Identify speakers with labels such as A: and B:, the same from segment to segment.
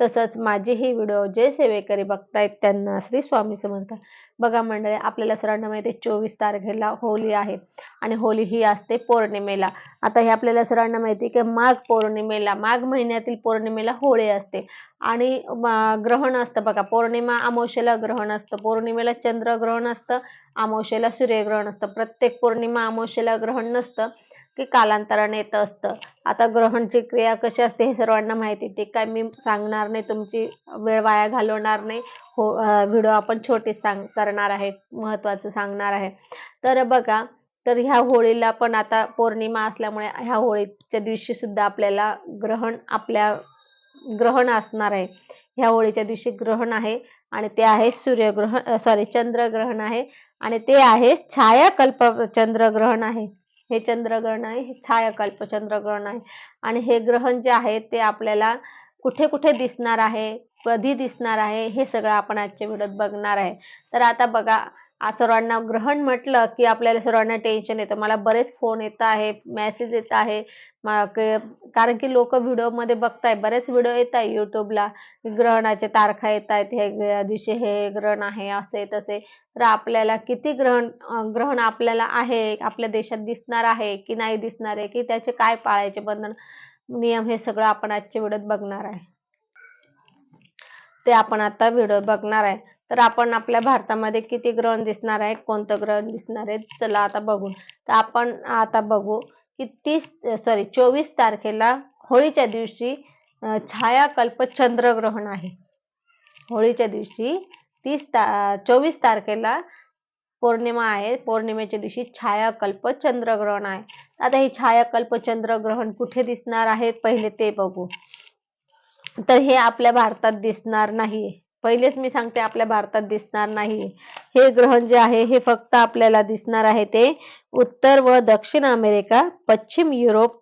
A: तसंच माझे हे व्हिडिओ जे सेवेकरी बघतायत त्यांना श्री स्वामी समर्थ. बघा मंडळी आपल्याला सर्वांना माहिती आहे चोवीस तारखेला होळी आहे आणि होळी ही असते पौर्णिमेला. आता हे आपल्याला सर्वांना माहिती आहे की माघ पौर्णिमेला माघ महिन्यातील पौर्णिमेला होळी असते. आणि ग्रहण असतं बघा पौर्णिमा अमावस्येला ग्रहण असतं पौर्णिमेला चंद्रग्रहण असतं अमावस्येला सूर्यग्रहण असतं. प्रत्येक पौर्णिमा अमावस्येला ग्रहण नसतं. की कालांतराने येत असतं. आता ग्रहणची क्रिया कशी असते हे सर्वांना माहिती आहे. ते काय मी सांगणार नाही तुमची वेळ वाया घालवणार नाही. हो व्हिडिओ आपण छोटे सांग करणार आहे महत्वाचं सांगणार आहे. तर बघा तर ह्या होळीला पण आता पौर्णिमा असल्यामुळे ह्या होळीच्या दिवशी सुद्धा आपल्याला ग्रहण आपल्या ग्रहण असणार आहे. ह्या होळीच्या दिवशी ग्रहण आहे आणि ते आहे सूर्यग्रहण सॉरी चंद्रग्रहण आहे आणि ते आहे छायाकल्प चंद्रग्रहण आहे. हे चंद्रग्रहण आहे हे छायाकल्प चंद्रग्रहण आहे. आणि हे ग्रहण जे आहे ते आपल्याला कुठे कुठे दिसणार आहे कधी दिसणार आहे हे सगळं आपण आजच्या व्हिडिओत बघणार आहे. तर आता बघा आज सर्वांना ग्रहण म्हटलं की आपल्याला सर्वांना टेन्शन येतं. मला बरेच फोन येत आहे मेसेज येत आहे. कारण की लोक व्हिडिओमध्ये बघताय बरेच व्हिडिओ येत आहे युट्यूबला ग्रहणाचे तारखा येत आहेत हे ग- दिवशी हे ग्रहण आहे असे तसे. तर आपल्याला किती ग्रहण ग्रहण आपल्याला आहे आपल्या देशात दिसणार आहे की नाही दिसणार आहे की त्याचे काय पाळायचे बंधन नियम हे सगळं आपण आजच्या व्हिडिओत बघणार आहे. ते आपण आता व्हिडिओ बघणार आहे. तर आपण आपल्या भारतामध्ये किती ग्रहण दिसणार आहे कोणतं ग्रहण दिसणार आहे चला आता बघू. तर आपण आता बघू की तीस सॉरी चोवीस तारखेला होळीच्या दिवशी अं, छायाकल्प चंद्रग्रहण आहे. होळीच्या दिवशी तीस ता चोवीस तारखेला पौर्णिमा आहे. पौर्णिमेच्या दिवशी छायाकल्प चंद्रग्रहण आहे. आता हे छायाकल्प चंद्रग्रहण कुठे दिसणार आहे? पहिले ते बघू. तर हे आपल्या भारतात दिसणार नाही पहिलेच मी सांगते आपल्या भारतात दिसणार नाही. हे ग्रहण जे आहे हे फक्त आपल्याला दिसणार आहे ते उत्तर व दक्षिण अमेरिका पश्चिम युरोप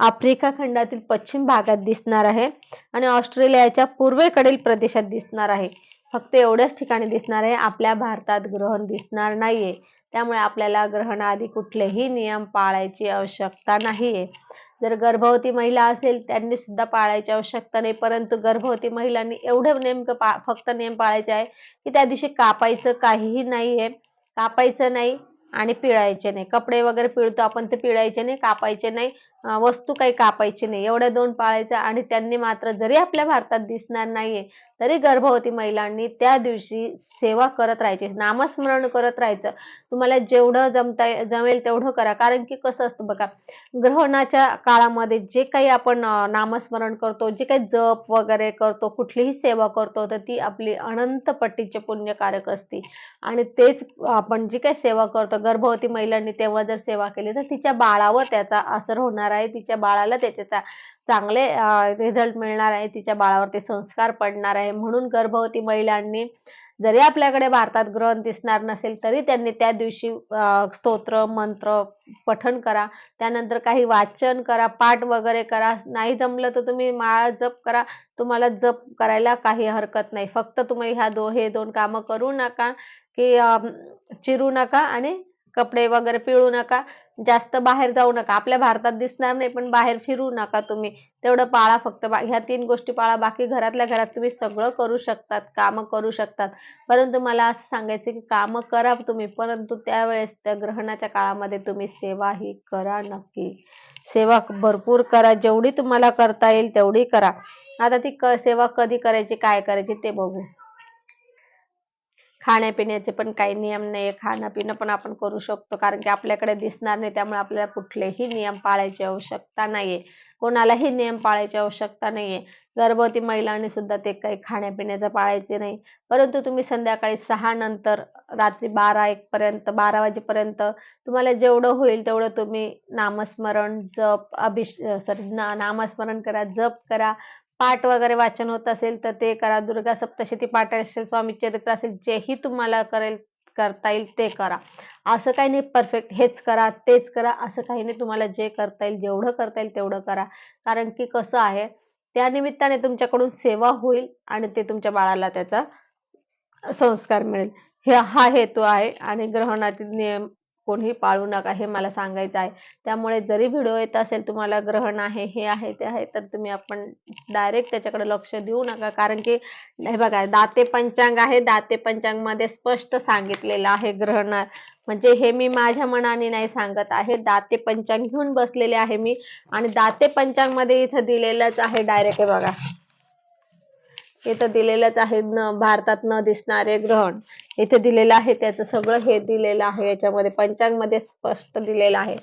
A: आफ्रिका खंडातील पश्चिम भागात दिसणार आहे आणि ऑस्ट्रेलियाच्या पूर्वेकडील प्रदेशात दिसणार आहे. फक्त एवढ्याच ठिकाणी दिसणार आहे आपल्या भारतात ग्रहण दिसणार नाहीये. त्यामुळे आपल्याला ग्रहणाआधी कुठलेही नियम पाळायची आवश्यकता नाहीये. जर गर्भवती महिला असेल त्यांनी सुद्धा पाळायची आवश्यकता नाही. परंतु गर्भवती महिलांनी एवढं नेमकं पा फक्त नियम पाळायचे आहे की त्या दिवशी कापायचं काहीही नाहीये. कापायचं नाही आणि पिळायचे नाही. कपडे वगैरे पिळतो आपण ते पिळायचे नाही कापायचे नाही. वस्तू काही कापायची नाही. एवढ्या दोन पाळायच्या आणि त्यांनी मात्र जरी आपल्या भारतात दिसणार नाहीये तरी गर्भवती महिलांनी त्या दिवशी सेवा करत राहायची नामस्मरण करत राहायचं. तुम्हाला जेवढं जमता जमेल तेवढं करा. कारण की कसं असतं बघा ग्रहणाच्या काळामध्ये जे काही आपण नामस्मरण करतो जे काही जप वगैरे करतो कुठलीही सेवा करतो तर ती आपली अनंत पट्टीचे पुण्यकारक असते. आणि तेच आपण जी काही सेवा करतो गर्भवती महिलांनी तेव्हा जर सेवा केली तर तिच्या बाळावर त्याचा असर होणार आहे तिच्या बाळाला त्याचे चांगले रिझल्ट मिळणार आहे तिच्या बाळावरती संस्कार पडणार आहे. म्हणून गर्भवती महिलांनी जरी आपल्याकडे भारतात ग्रहण दिसणार नसेल तरी त्यांनी त्या दिवशी स्तोत्र मंत्र पठण करा. त्यानंतर काही वाचन करा पाठ वगैरे करा. नाही जमलं तर तुम्ही माळा जप करा. तुम्हाला जप करायला काही हरकत नाही. फक्त तुम्ही ह्या दो हे दोन कामं करू नका की चिरू नका आणि कपडे वगैरे पिळू नका. जास्त बाहेर जाऊ नका. आपल्या भारतात दिसणार नाही पण बाहेर फिरू नका तुम्ही. तेवढं पाळा फक्त. बा- ह्या तीन गोष्टी पाळा. बाकी घरातल्या घरात तुम्ही सगळं करू शकतात कामं करू शकतात. परंतु मला असं सांगायचं की कामं करा तुम्ही परंतु त्यावेळेस त्या ग्रहणाच्या काळामध्ये तुम्ही सेवा ही करा नक्की. सेवा भरपूर करा. जेवढी तुम्हाला करता येईल तेवढी करा. आता ती क सेवा कधी करायची काय करायची ते बघू. खाण्यापिण्याचे पण काही नियम नाही खाणं पिणं पण आपण करू शकतो. कारण की आपल्याकडे दिसणार नाही त्यामुळे आपल्याला कुठलेही नियम पाळायची आवश्यकता नाहीये. कोणालाही नियम पाळायची आवश्यकता नाहीये. गर्भवती महिलांनी सुद्धा ते काही खाण्यापिण्याचं पाळायचे नाही. परंतु तुम्ही संध्याकाळी सहा नंतर रात्री बारा एक पर्यंत बारा वाजेपर्यंत तुम्हाला जेवढं होईल तेवढं तुम्ही नामस्मरण जप अभिष सॉरी नामस्मरण करा जप करा. पाठ वगैरे वाचन होत असेल तर ते करा. दुर्गा सप्तशती पाठ असेल स्वामी चरित्र असेल जेही तुम्हाला करेल करता येईल ते करा. असं काही नाही परफेक्ट हेच करा तेच करा. असं काही नाही तुम्हाला जे करता येईल जेवढं करता येईल तेवढं करा. कारण की कसं आहे त्या निमित्ताने तुमच्याकडून सेवा होईल आणि ते तुमच्या बाळाला त्याचा संस्कार मिळेल. हे हा हेतू आहे आणि ग्रहणाचे नियम कोणीही पाळू नका हे मला सांगायचं आहे. त्यामुळे जरी व्हिडिओ येत असेल तुम्हाला ग्रहण आहे हे आहे ते आहे तर तुम्ही आपण डायरेक्ट त्याच्याकडे लक्ष देऊ नका. कारण की हे बघा दाते पंचांग आहे. दाते पंचांगमध्ये स्पष्ट सांगितलेलं आहे ग्रहण. म्हणजे हे मी माझ्या मनाने नाही सांगत आहे. दाते पंचांग घेऊन बसलेले आहे मी. आणि दाते पंचांगमध्ये इथं दिलेलंच आहे डायरेक्ट हे बघा. इथं दिलेलंच आहे न भारतात न दिसणारे ग्रहण. इथे दिलेलं आहे त्याचं सगळं हे दिलेलं आहे याच्यामध्ये पंचांगमध्ये स्पष्ट दिलेलं आहे.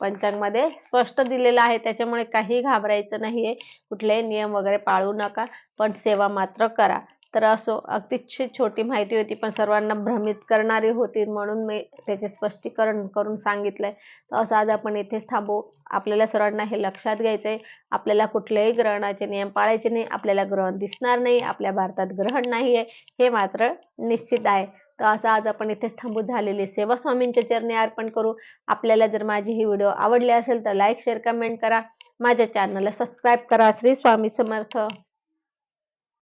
A: पंचांगमध्ये स्पष्ट दिलेलं आहे त्याच्यामुळे काही घाबरायचं नाहीये. कुठलेही नियम वगैरे पाळू नका पण सेवा मात्र करा. तर असो अगदीच छोटी माहिती होती पण सर्वांना भ्रमित करणारी होती म्हणून मी त्याचे स्पष्टीकरण करून सांगितलंय. तर असं आज आपण इथेच थांबू. आपल्याला सर्वांना हे लक्षात घ्यायचंय. आपल्याला कुठल्याही ग्रहणाचे नियम पाळायचे नाही. आपल्याला ग्रहण दिसणार नाही. आपल्या भारतात ग्रहण नाहीये. हे मात्र निश्चित आहे. तर असं आज आपण इथेच थांबू. झालेली सेवा स्वामींच्या चरणी अर्पण करू. आपल्याला जर माझी ही व्हिडिओ आवडली असेल तर लाईक शेअर कमेंट करा. माझ्या चॅनलला सबस्क्राईब करा. श्री स्वामी समर्थ.